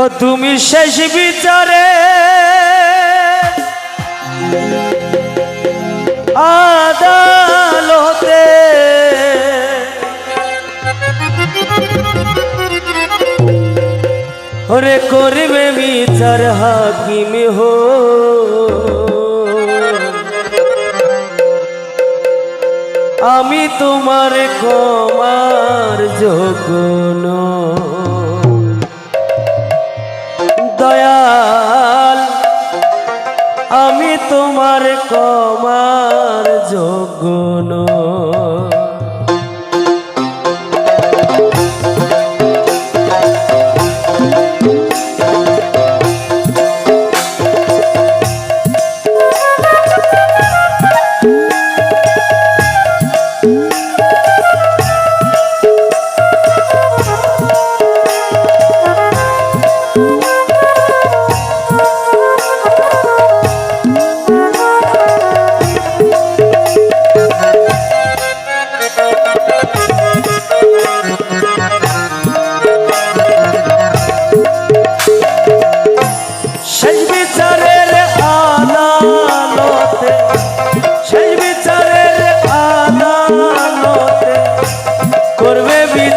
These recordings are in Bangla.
ও তুমি শেষ বিচারে। আদালতে। ওরে করবে বিচার হাকিম হো। আমি তোমার কমার যোগ্য দয়াল আমি তোমার কমার যোগ্য।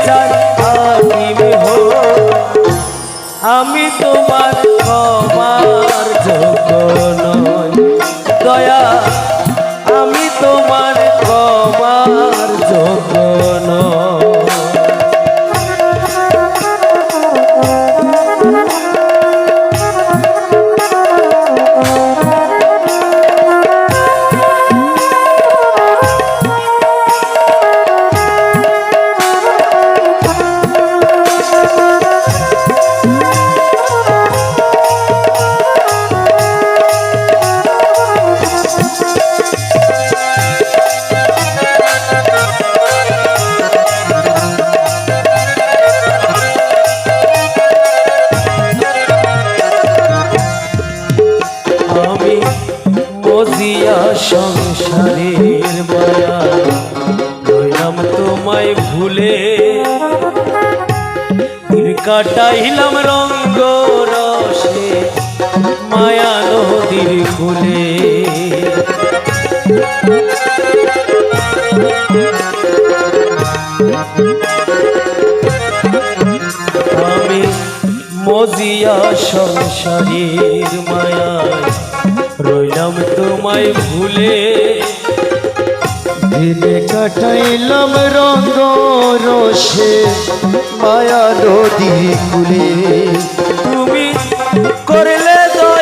বিচার হো। আমি তোমার ক্ষমার যোগ্য কাটাইলাম রঙ্গ রসে মায়া নদীর কুলে আমি মজিয়া সংসারের মায়ায় রইলাম তোমায় ভুলে। দিনে কাটাইলাম রঙ রসে মায়া নদী কুলে তুমি করলে দয়া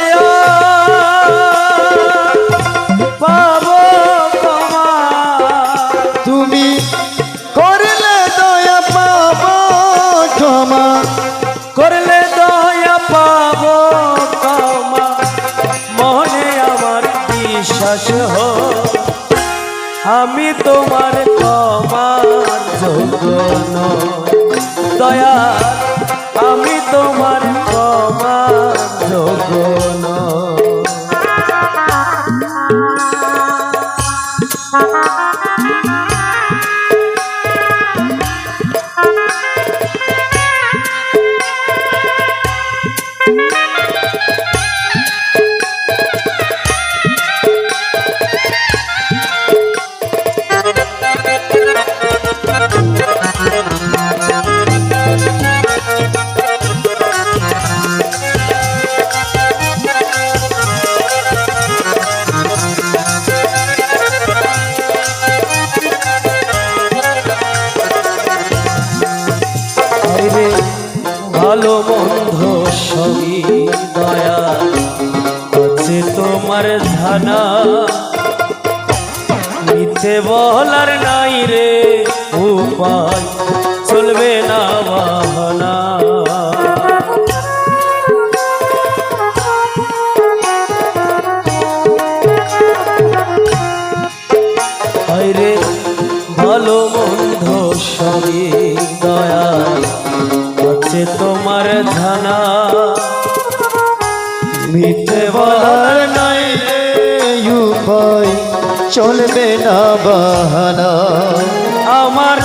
বলার নাই রে উপায় চলবে না বাহানা। রে ভালো মন্দ চলবে না বাহানা। আমার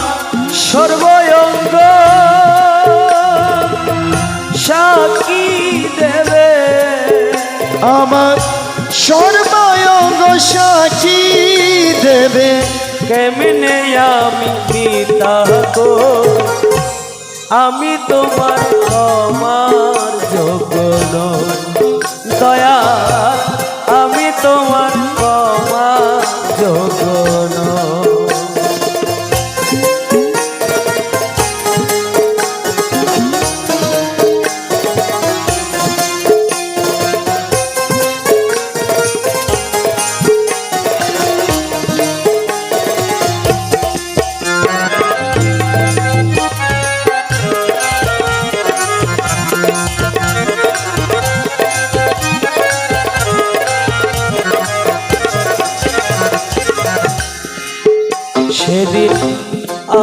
সর্বঙ্গ সাক্ষী দেবে। আমার সর্বায়ঙ্গ সাক্ষী দেবে। কেমনে আমি পিতা আমি তোমার আমার যোগ্য দয়া, আমি তোমার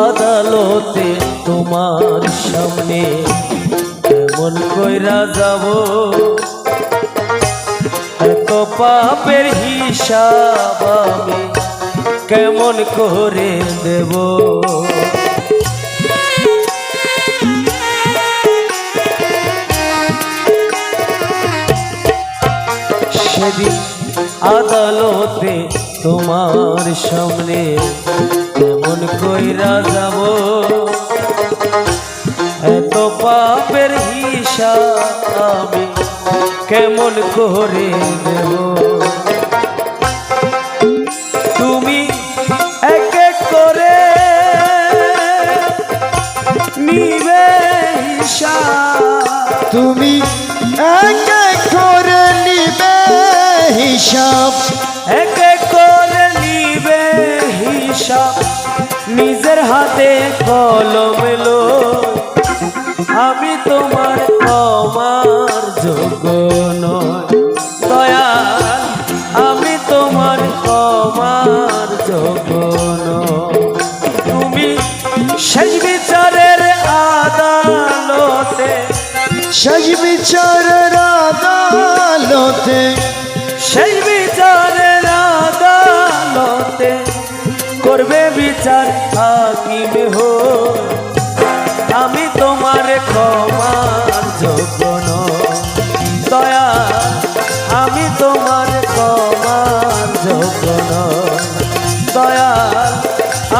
আদালতে তোমার সামনে কেমন কইরা যাব? এত পাপের হিসাব আমি কেমন করে দেব? সেদিন আদালতে তোমার সামনে কেমন কইরা যাব। এত পাপের হিসাব আমি কেমন করে দেব তুমি এক এক করে নিবে হিসাব। তুমি এক এক করে নিবে হিসাব। নিজের হাতে কলম এলো। আমি তোমার ক্ষমার যোগ্য নয় দয়াল, আমি তোমার ক্ষমার যোগ্য তুমি বিচারের আদালতে সাজ বিচারের আদালতে সেই বিচারের করবে বিচার হাকিম হো। আমি তোমার ক্ষমার যোগ্য দয়া। আমি তোমার ক্ষমার যোগ্য দয়া।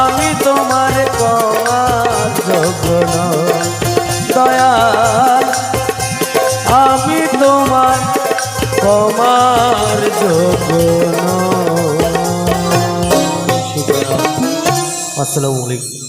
আমি তোমার ক্ষমার যোগ্য দয়া। আমি তোমার ক্ষমার যোগ্য 四十五里。